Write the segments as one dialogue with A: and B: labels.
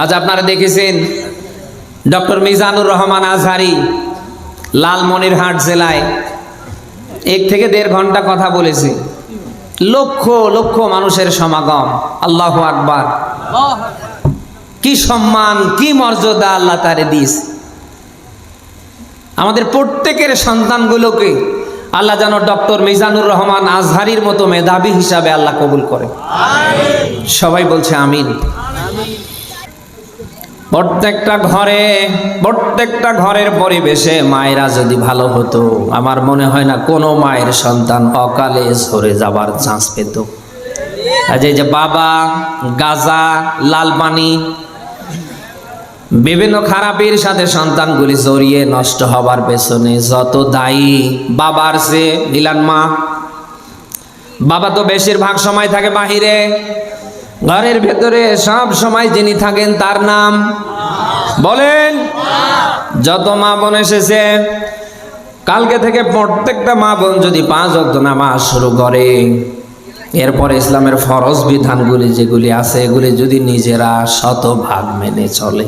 A: আজ আপনারা দেখেছেন ডক্টর মিজানুর রহমান আজহারি, লালমনিরহাট জেলায় এক থেকে দেড় ঘণ্টা কথা বলেছে। লক্ষ লক্ষ মানুষের সমাগম। আল্লাহ আকবার। কি সম্মান, কি মর্যাদা আল্লাহ তারে দিস। আমাদের প্রত্যেকের সন্তানগুলোকে আল্লাহ যেন ডক্টর মিজানুর রহমান আজহারির মতো মেধাবী হিসাবে আল্লাহ কবুল করে। সবাই বলছে আমিন। প্রত্যেকটা ঘরে, প্রত্যেকটা ঘরের পরিবেশে মায়েরা যদি ভালো হতো, আমার মনে হয় না কোনো মায়ের সন্তান অকালে সরে যাবার চান্স পেত। আজ এই যে বাবা, গাজা লাল পানি বিভিন্ন খারাপের সাথে সন্তানগুলি জড়িয়ে নষ্ট হবার পেছনে যত দায়ী বাবার সে মিলান মা, বাবা তো বেশিরভাগ সময় থাকে বাহিরে ঘরের ভেতরে সব সময় যিনি থাকেন, তার নাম? বলেন। যত মা বোন এসেছে, কালকে থেকে প্রত্যেকটা মা বোন যদি পাঁচ অক্ট নামাজ শুরু করে, এরপরে ইসলামের ফরজ বিধানগুলি যেগুলি আছে, এগুলি যদি নিজেরা শতভাগ মেনে চলে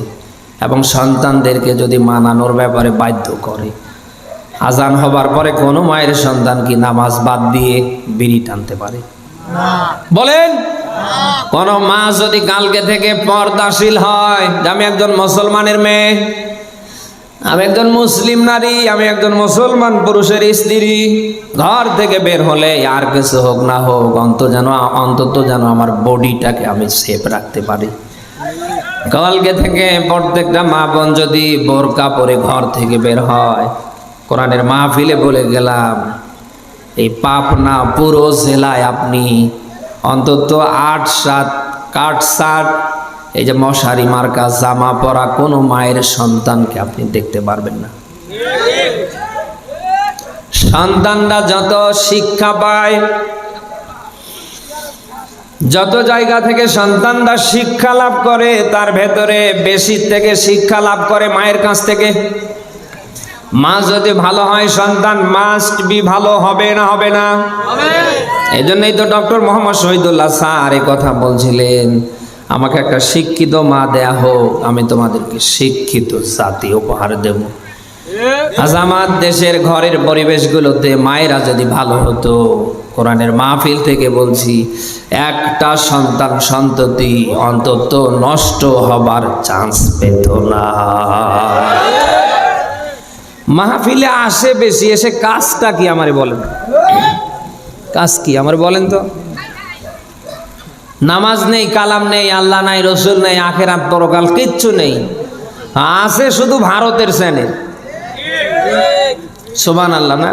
A: এবং সন্তানদেরকে যদি মানানোর ব্যাপারে বাধ্য করে, আজান হবার পরে কোনো মায়ের সন্তান কি নামাজ বাদ দিয়ে বিড়ি টানতে পারে? বলেন? কোন মা যদি কালকে থেকে পর্দাশীল হয় আমি একজন মুসলমানের মেয়ে আমি একজন মুসলিম নারী আমি একজন মুসলমান পুরুষের স্ত্রী ঘর থেকে বের হলে আর কিছু হোক না হোক অন্ত যেন অন্তত যেন আমার বডিটাকে আমি সেফ রাখতে পারি। কালকে থেকে প্রত্যেকটা মা বোন যদি বোরকা পরে ঘর থেকে বের হয় কোরআনের মাহফিলে বলে গেলাম এই পাপনা পুরো জেলায় আপনি অন্তত আট সাত কাঠ সাত এই যে মশারি মার্কা জামা পরা কোনো মায়ের সন্তানকে আপনি দেখতে পারবেন না। সন্তানরা যত শিক্ষা পায়, যত জায়গা থেকে সন্তানরা শিক্ষা লাভ করে, তার ভেতরে বেশি থেকে শিক্ষা লাভ করে মায়ের কাছ থেকে। মা যদি ভালো হয় সন্তান মাস্ট বি ভালো হবে না হবে না? এই জন্যই তো ডক্টর মোহাম্মদ শহীদুল্লাহ স্যার এ কথা বলছিলেন, আমাকে একটা শিক্ষিত মা দেয়া হোক, আমি তোমাদেরকে শিক্ষিত জাতি উপহার দেব। আজ আমার দেশের ঘরের পরিবেশগুলোতে মায়েরা যদি ভালো হতো, কোরআনের মাহফিল থেকে বলছি, একটা সন্তান সন্ততি অন্তত নষ্ট হবার চান্স পেত না। মাহফিলে আসে বেশি, এসে কাজটা কি আমারে বলেন? কাজ কি আমার বলেন তো? নামাজ নেই, কালাম নেই, আল্লাহ নাই, রসুল নেই, আখেরাত পরকাল, কিচ্ছু নেই। আছে শুধু ভারতের চ্যানেল সোবান আল্লাহ না?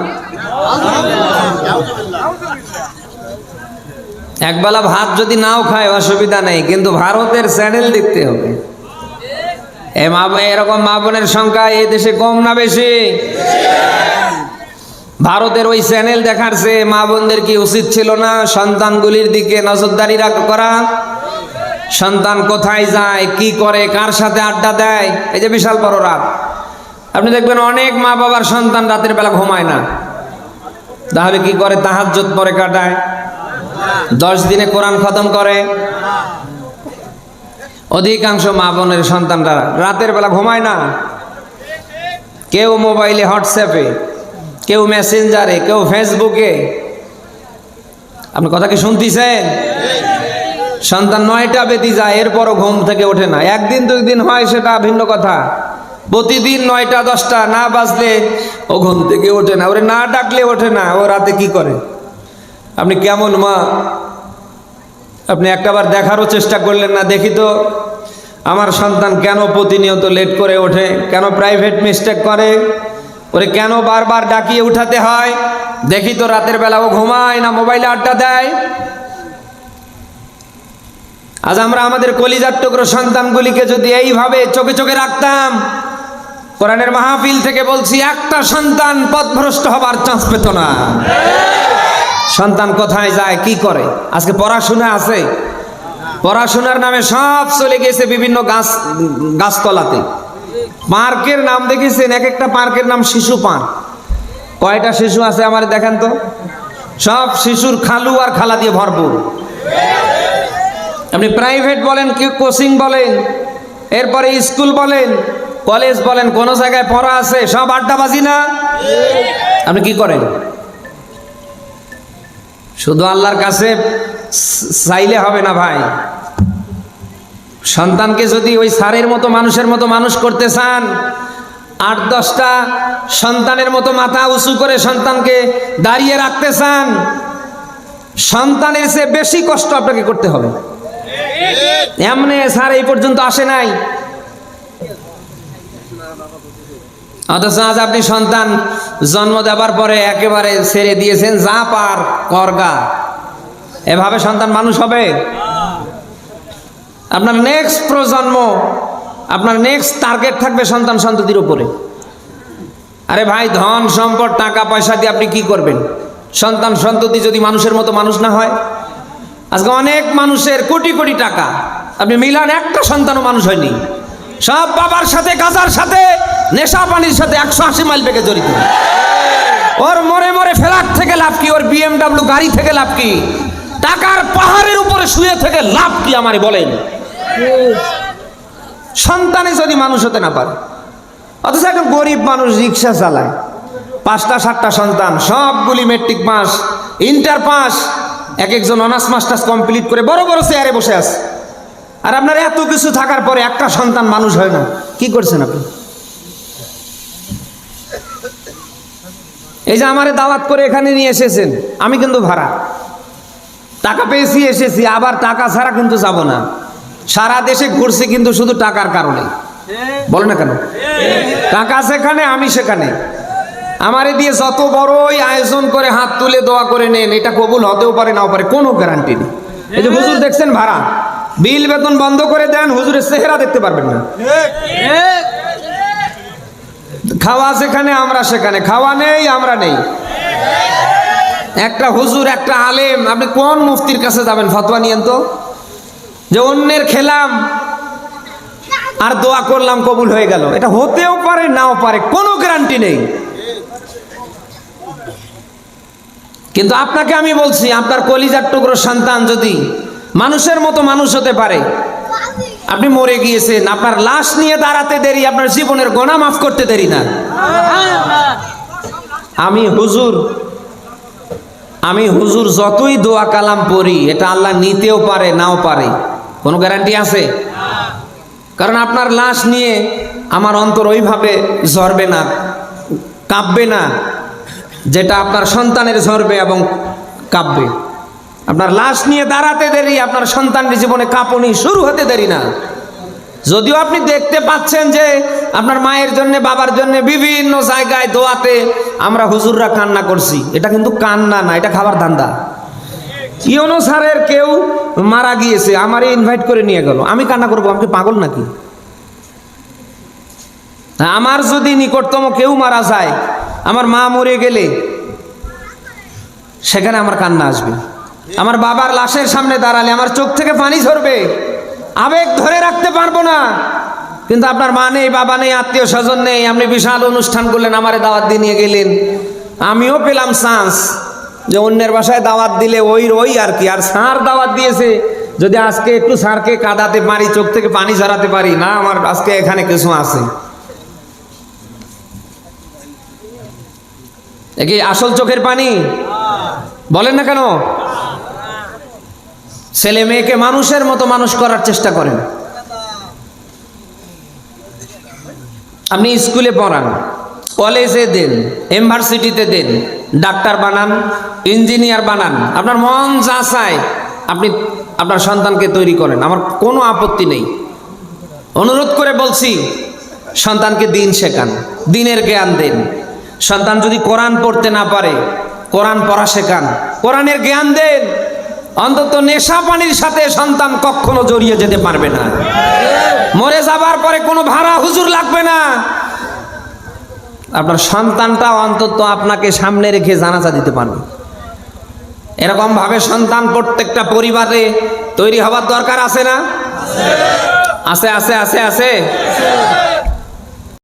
A: একবেলা ভাত যদি নাও খায়, অসুবিধা নেই, কিন্তু ভারতের চ্যানেল দেখতে হবে। এ মা এরকম মা বোনের সংখ্যা এই দেশে কম না বেশি? ভারতের ওই চ্যানেল দেখার সে মা বোনদের কি উচিত ছিল না সন্তানগুলির দিকে নজরদারি করা? সন্তান কোথায় যায়, কি করে, কার সাথে আড্ডা দেয়? এই যে বিশাল বড় রাত। আপনি দেখবেন অনেক মা বাবার সন্তান রাতের বেলা ঘুমায় না। তাহলে কি করে? তাহাজ্জত পরে কাটায়। দশ দিনে কোরআন খতম করে। অধিকাংশ মা বোনের সন্তানরা রাতের বেলা ঘুমায় না। কেউ মোবাইলে, হোয়াটসঅ্যাপে, কেউ মেসেঞ্জারে, কেউ ফেসবুকে। আপনি কথা কি শুনতেছেন? সন্তান নয়টা বেতি যায়, এরপরও ঘুম থেকে ওঠে না। একদিন, দুই দিন হয় সেটা ভিন্ন কথা। প্রতিদিন নয়টা, দশটা না বাজলে ও ঘুম থেকে ওঠে না। ওরে না ডাকলে ওঠে না, ও রাতে কি করে? আপনি কেমন মা? আপনি একটাবার দেখারও চেষ্টা করলেন না, দেখি তো। আমার সন্তান কেন প্রতিনিয়ত লেট করে ওঠে? কেন প্রাইভেট মিস্টেক করে? ওরে কেন বারবার ডাকিয়ে উঠাতে হয়? দেখি তো রাতের বেলা ও ঘুমায় না মোবাইলে আড্ডা দেয়? আজ আমরা আমাদের কলিজার টুকরো সন্তানগুলিকে যদি এইভাবে চোখে চোখে রাখতাম, কোরআনের মাহফিল থেকে বলছি, একটা সন্তান পথভ্রষ্ট হবার চান্স পেত না। সন্তান কোথায় যায়, কি করে? আজকে পড়াশোনা আছে? পড়াশোনার নামে সব চলে গেছে বিভিন্ন গাছ, গাছতলাতে। পার্কের নাম দেখেছেন এক একটা পার্কের নাম শিশু পার্ক। কয়টা শিশু আছে আমার দেখেন তো? সব শিশুর খালু আর খালা দিয়ে ভরপুর। আপনি প্রাইভেট বলেন, কি কোচিং বলেন, এরপরে স্কুল বলেন, কলেজ বলেন, কোন জায়গায় পড়া আছে, সব আড্ডাবাজি না? আপনি কি করেন? শুধু আল্লাহর কাছে চাইলে হবে না ভাই। সন্তানকে যদি ওই সারের মতো মানুষের মতো মানুষ করতে চান, আট দশটা সন্তানের মতো মাথা উঁচু করে সন্তানকে দাঁড়িয়ে রাখতে চান, সন্তানের চেয়ে বেশি কষ্ট আপনাকে করতে হবে। এমনি স্যার এই পর্যন্ত আসে নাই। অথচ আজ আপনি সন্তান, জন্ম দেওয়ার পরে একেবারে ছেড়ে দিয়েছেন, যা পার করগা। এভাবে সন্তান মানুষ হবে? আপনার নেক্সট প্রজন্ম, আপনার নেক্সট টার্গেট থাকবে সন্তান সন্ততির উপরে। আরে ভাই, ধন, সম্পদ, টাকা, পয়সা দিয়ে আপনি কি করবেন? সন্তান সন্ততি যদি মানুষের মতো মানুষ না হয়, আজকে অনেক মানুষের কোটি কোটি টাকা। আপনি মিলান, একটা সন্তানও মানুষ হয়নি। সব বাবার সাথে গাজার সাথে নেশা পানির সাথে একশো আশি মাইল বেগে জড়িত। ওর মরে মরে ফ্ল্যাট থেকে লাভ কি? ওর বিএমডাব্লিউ গাড়ি থেকে লাভ কি? টাকার পাহাড়ের উপরে শুয়ে থেকে লাভ কি আমারে বলেন? সন্তানে যদি মানুষ হতে না পারে, অথচ এখন গরিব মানুষ রিক্সা চালায়, পাঁচটা, সাতটা সন্তান, সবগুলি মেট্রিক পাস ইন্টার পাস এক একজন অনার্স মাস্টার্স কমপ্লিট করে বড় বড় চেয়ারে বসে আছে। আর আপনার এত কিছু থাকার পরে একটা সন্তান মানুষ হয় না। কি করছেন আপনি? এই যে আমারে দাওয়াত করে এখানে নিয়ে এসেছেন, আমি কিন্তু ভাড়া। টাকা পেয়েছি, এসেছি, আবার টাকা ছাড়া কিন্তু যাব না। সারা দেশে ঘুরছি কিন্তু শুধু টাকার কারণে। বলো না কেন? টাকা সেখানে, আমি সেখানে। আমারে দিয়ে যত বড়ই আয়োজন করে হাত তুলে দোয়া করে নেন, এটা কবুল হতেও পারে, নাও পারে, কোনো গ্যারান্টি নেই। এই যে হুজুর দেখছেন ভাড়া। বিল বেতন বন্ধ করে দেন, হুজুরের চেহারা দেখতে পারবেন না। খাওয়া সেখানে আমরা সেখানে। খাওয়া নেই, আমরা নেই। একটা হুজুর, একটা আলেম, আপনি কোন মুফতির কাছে যাবেন? ফতোয়া নিয়েন তো। যে অন্যের খেলাম, আর দোয়া করলাম, কবুল হয়ে গেল। এটা হতেও পারে, নাও পারে, কোনো গ্যারান্টি নেই। কিন্তু আপনাকে আমি বলছি, আপনার কলিজার টুকরো সন্তান যদি মানুষের মতো মানুষ হতে পারে আপনি মরে গিয়েছেন, আপনার লাশ নিয়ে দাঁড়াতে দেরি, আপনার জীবনের গোনা মাফ করতে দেরি না। আমি হুজুর আমি হুজুর যতই দোয়া কালাম পড়ি, এটা আল্লাহ নিতেও পারে, নাও পারে। কোনো গ্যারান্টি আছে? কারণ আপনার লাশ নিয়ে আমার অন্তর ওইভাবে ঝরবে না, কাঁপবে না, যেটা আপনার সন্তানের ঝরবে এবং কাঁপবে। আপনার লাশ নিয়ে দাঁড়াতে দেরি, আপনার সন্তানের জীবনে কাঁপুনি শুরু হতে দেরি না। যদিও আপনি দেখতে পাচ্ছেন যে আপনার মায়ের জন্য, বাবার জন্য বিভিন্ন জায়গায় দোয়াতে আমরা হুজুররা কান্না করছি। এটা কিন্তু কান্না না, এটা খাবার ধান্দা। ইউনো স্যারের কেউ মারা গিয়েছে আমারে ইনভাইট করে নিয়ে গেল। আমি কান্না করব আমি পাগল নাকি? আমার যদি নিকটতম কেউ মারা যায়, আমার মা মরে গেলে, সেখানে আমার কান্না আসবে। আমার বাবার লাশের সামনে দাঁড়ালে আমার চোখ থেকে পানি ঝরবে। আবেগ ধরে রাখতে পারব না। কিন্তু আপনার মা নেই, বাবা নেই, আত্মীয় স্বজন নেই, আপনি বিশাল অনুষ্ঠান করলেন, আমারে দাওয়াত দিয়ে নিয়ে গেলেন। আমিও পেলাম চান্স যে অন্যের বাসায় দাওয়াত দিলে ওই ওই আর কি। আর সার দাওয়াত দিয়েছে যদি আজকে একটু সারকে কাদাতে পারি, চোখ থেকে পানি ঝরাতে পারি। না, আমার আজকে এখানে কিছু আছে। আসল চোখের পানি? বলেন না কেন? ছেলে মেয়েকে মানুষের মতো মানুষ করার চেষ্টা করেন। আপনি স্কুলে পড়ান, কলেজে দেন, ইউনিভার্সিটিতে দেন, ডাক্তার বানান, ইঞ্জিনিয়ার বানান, আপনার মন যা চায় আপনি আপনার সন্তানকে তৈরি করেন, আমার কোনো আপত্তি নেই। অনুরোধ করে বলছি, সন্তানকে দিন শেখান, দিনের জ্ঞান দেন। সন্তান যদি কোরআন পড়তে না পারে, কোরআন পড়া শেখান, কোরআনের জ্ঞান দেন। অন্তত নেশা পানির সাথে সন্তান কখনো জড়িয়ে যেতে পারবে না। মরে যাবার পরে কোনো ভাড়া হুজুর লাগবে না। আপনার সন্তানটা অন্তত আপনাকে সামনে রেখে জানাজা দিতে পারবে। এরকম ভাবে সন্তান প্রত্যেকটা পরিবারে তৈরি হওয়ার দরকার আছে না? আছে আছে আছে আছে?